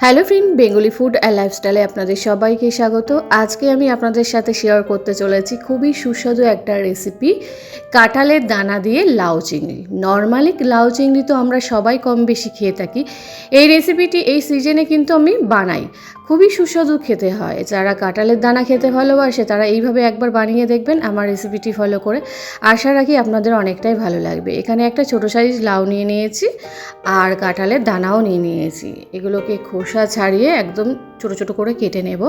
Hello friend, Bengali food and লাইফস্টাইলে আপনাদের সবাইকে স্বাগত। আজকে আমি আপনাদের সাথে শেয়ার করতে চলেছি খুবই সুস্বাদু একটা রেসিপি, কাঁঠালের দানা দিয়ে লাউ চিংড়ি। নর্মালি লাউ চিংড়ি তো আমরা সবাই কম বেশি খেয়ে থাকি। এই রেসিপিটি এই সিজনে কিন্তু আমি বানাই। খুবই সুস্বাদু খেতে হয়। যারা কাঁঠালের দানা খেতে ভালোবাসে, তারা এইভাবে একবার বানিয়ে দেখবেন, আমার রেসিপিটি ফলো করে। আশা রাখি আপনাদের অনেকটাই ভালো লাগবে। এখানে একটা ছোটো সাইজ লাউ নিয়ে নিয়েছি, আর কাঁঠালের দানাও নিয়ে নিয়েছি। এগুলোকে খোসা ছাড়িয়ে একদম ছোটো ছোটো করে কেটে নেব।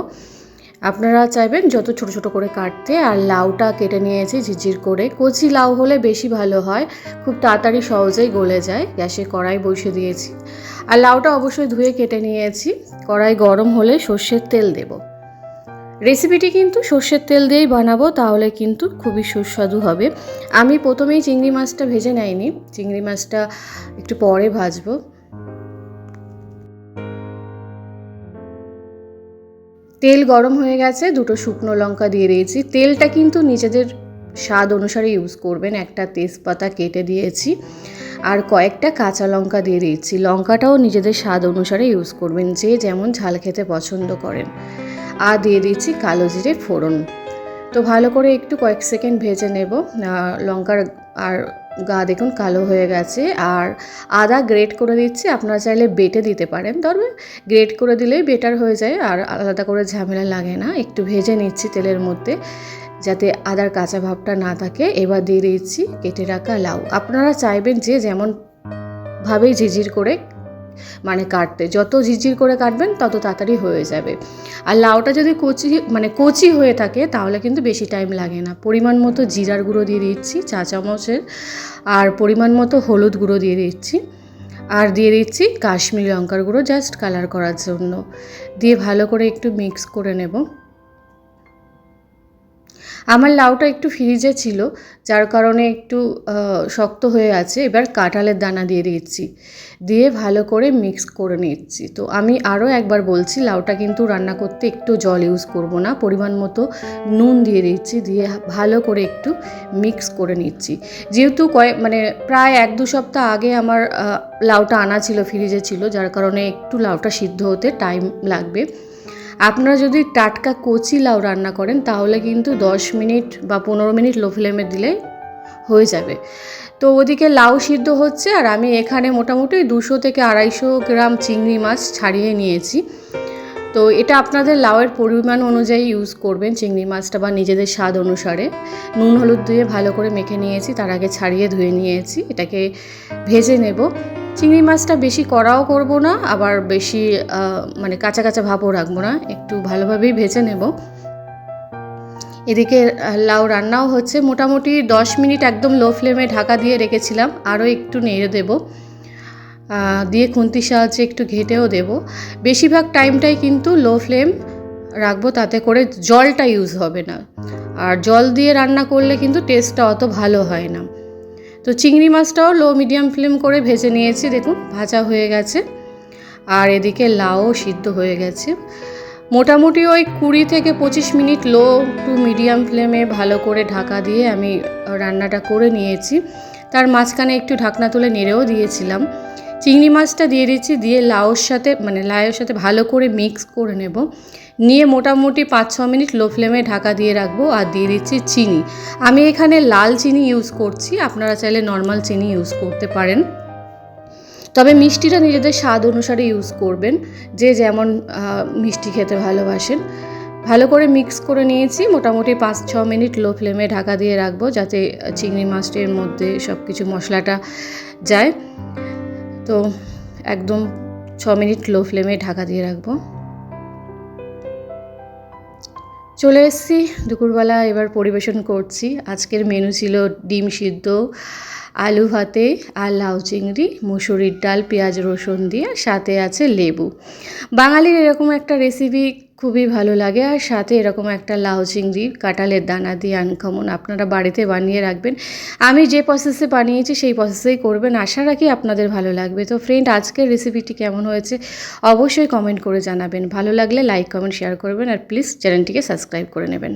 আপনারা চাইবেন যত ছোট ছোট করে কাটতে, আর লাউটা কেটে নিয়েছি, ঝিরঝির করে। কচি লাউ হলে বেশি ভালো হয়, খুব তাড়াতাড়ি সহজেই গলে যায়। গ্যাসে কড়াই বসিয়ে দিয়েছি। আর লাউটা অবশ্যই ধুয়ে কেটে নিয়েছি। কড়াই গরম হলে সর্ষের তেল দেব। রেসিপিটি কিন্তু সর্ষের তেল দিয়েই বানাবো, তাহলে কিন্তু খুবই সুস্বাদু হবে। আমি প্রথমেই চিংড়ি মাছটা ভেজে নেয়নি চিংড়ি মাছটা একটু পরে ভাজবো। তেল গরম হয়ে গেছে, দুটো শুকনো লঙ্কা দিয়ে দিয়েছি। তেলটা কিন্তু নিজেদের স্বাদ অনুসারে ইউজ করবেন। একটা তেজপাতা কেটে দিয়েছি আর কয়েকটা কাঁচা লঙ্কা দিয়ে দিয়েছি। লঙ্কাটাও নিজেদের স্বাদ অনুসারে ইউজ করবেন, যে যেমন ঝাল খেতে পছন্দ করেন। আর দিয়ে দিচ্ছি কালো জিরে ফোড়ন। তো ভালো করে একটু কয়েক সেকেন্ড ভেজে নেব। লঙ্কার আর গা দেখুন কালো হয়ে গেছে আর আদা গ্রেট করে দিচ্ছি, আপনারা চাইলে বেটে দিতে পারেন। ধরবে গ্রেট করে দিলেই বেটার হয়ে যায় আর আলাদা করে ঝামেলা লাগে না। একটু ভেজে নিচ্ছি তেলের মধ্যে যাতে আদার কাঁচা ভাবটা না থাকে। এবার দিয়ে দিচ্ছি কেটে রাখা লাউ। আপনারা চাইবেন যে যেমন ভাবেই ঝিঝির করে মানে কাটতে। যত ঝিরঝির করে কাটবেন, তত তাড়াতাড়ি হয়ে যাবে। আর লাউটা যদি কচি মানে কচি হয়ে থাকে, তাহলে কিন্তু বেশি টাইম লাগে না। পরিমাণ মতো জিরার গুঁড়ো দিয়ে দিচ্ছি, চা চামচের। আর পরিমাণ মতো হলুদ গুঁড়ো দিয়ে দিচ্ছি। আর দিয়ে দিচ্ছি কাশ্মীরি লঙ্কার গুঁড়ো জাস্ট কালার করার জন্য। দিয়ে ভালো করে একটু মিক্স করে নেব। আমার লাউটা একটু ফ্রিজে ছিল, যার কারণে একটু শক্ত হয়ে আছে। এবার কাঁঠালের দানা দিয়ে দিচ্ছি। দিয়ে ভালো করে মিক্স করে নিচ্ছি। তো আমি আরও একবার বলছি, লাউটা কিন্তু রান্না করতে একটু জল ইউজ করব না। পরিমাণ মতো নুন দিয়ে দিচ্ছি। দিয়ে ভালো করে একটু মিক্স করে নিচ্ছি। যেহেতু কয়েক মানে প্রায় এক দু সপ্তাহ আগে আমার লাউটা আনা ছিল, ফ্রিজে ছিল, যার কারণে একটু লাউটা সিদ্ধ হতে টাইম লাগবে। আপনারা যদি টাটকা কচি লাউ রান্না করেন, তাহলে কিন্তু দশ মিনিট বা পনেরো মিনিট লো ফ্লেমে দিলে হয়ে যাবে। তো ওদিকে লাউ সিদ্ধ হচ্ছে, আর আমি এখানে মোটামুটি দুশো থেকে আড়াইশো গ্রাম চিংড়ি মাছ ছাড়িয়ে নিয়েছি। তো এটা আপনাদের লাউয়ের পরিমাণ অনুযায়ী ইউজ করবেন চিংড়ি মাছটা বা নিজেদের স্বাদ অনুসারে। নুন, হলুদ দিয়ে ভালো করে মেখে নিয়েছি, তার আগে ছাড়িয়ে ধুয়ে নিয়েছি, এটাকে ভেজে নেব। চিংড়ি মাছটা বেশি কড়াও করব না, আবার বেশি মানে কাঁচা কাঁচা ভাবও রাখব না, একটু ভালোভাবেই ভেজে নেব। এদিকে লাউ রান্নাও হচ্ছে। মোটামুটি দশ মিনিট একদম লো ফ্লেমে ঢাকা দিয়ে রেখেছিলাম, আরও একটু নেড়ে দেব। দিয়ে খুন্তির সাহায্যে একটু ঘেটেও দেব। বেশিরভাগ টাইমটাই কিন্তু লো ফ্লেম রাখব, তাতে করে জলটা ইউজ হবে না। আর জল দিয়ে রান্না করলে কিন্তু টেস্টটা অত ভালো হয় না। তো চিংড়ি মাছটাও লো মিডিয়াম ফ্লেম করে ভেজে নিয়েছি, দেখুন, ভাজা হয়ে গেছে। আর এদিকে লাউও সিদ্ধ হয়ে গেছে। মোটামুটি ওই কুড়ি থেকে পঁচিশ মিনিট লো টু মিডিয়াম ফ্লেমে ভালো করে ঢাকা দিয়ে আমি রান্নাটা করে নিয়েছি। তার মাঝখানে একটু ঢাকনা তুলে নেড়েও দিয়েছিলাম। চিংড়ি মাছটা দিয়ে দিচ্ছি, দিয়ে লাউর সাথে মানে লাউয়ের সাথে ভালো করে মিক্স করে নেব। নিয়ে মোটামুটি পাঁচ, ছ মিনিট লো ফ্লেমে ঢাকা দিয়ে রাখব আর দিয়ে দিচ্ছি চিনি। আমি এখানে লাল চিনি ইউজ করছি, আপনারা চাইলে নর্মাল চিনি ইউজ করতে পারেন। তবে মিষ্টিটা নিজেদের স্বাদ অনুসারে ইউজ করবেন, যে যেমন মিষ্টি খেতে ভালোবাসেন। ভালো করে মিক্স করে নিয়েছি, মোটামুটি পাঁচ, ছ মিনিট লো ফ্লেমে ঢাকা দিয়ে রাখব, যাতে চিংড়ি মাছটির মধ্যে সব কিছু মশলাটা যায়। তো একদম ছ মিনিট লো ফ্লেমে ঢাকা দিয়ে রাখব। চলে এসছি দুপুরবেলা, এবার পরিবেশন করছি। আজকের মেনু ছিল ডিম সিদ্ধ, আলু ভাতে আর লাউ চিংড়ি, মুসুরির ডাল, পেঁয়াজ রসুন দিয়ে, সাথে আছে লেবু। বাঙালির এরকম একটা রেসিপি খুবই ভালো লাগে। আর সাথে এরকম একটা লাউ চিংড়ি, কাঁঠালের দানা দিয়ে আনকমন আপনারা বাড়িতে বানিয়ে রাখবেন। আমি যে প্রসেসে বানিয়েছি সেই প্রসেসেই করবেন। আশা রাখি আপনাদের ভালো লাগবে। তো ফ্রেন্ড আজকের রেসিপিটি কেমন হয়েছে অবশ্যই কমেন্ট করে জানাবেন। ভালো লাগলে লাইক কমেন্ট শেয়ার করবেন। আর প্লিজ চ্যানেলটিকে সাবস্ক্রাইব করে নেবেন।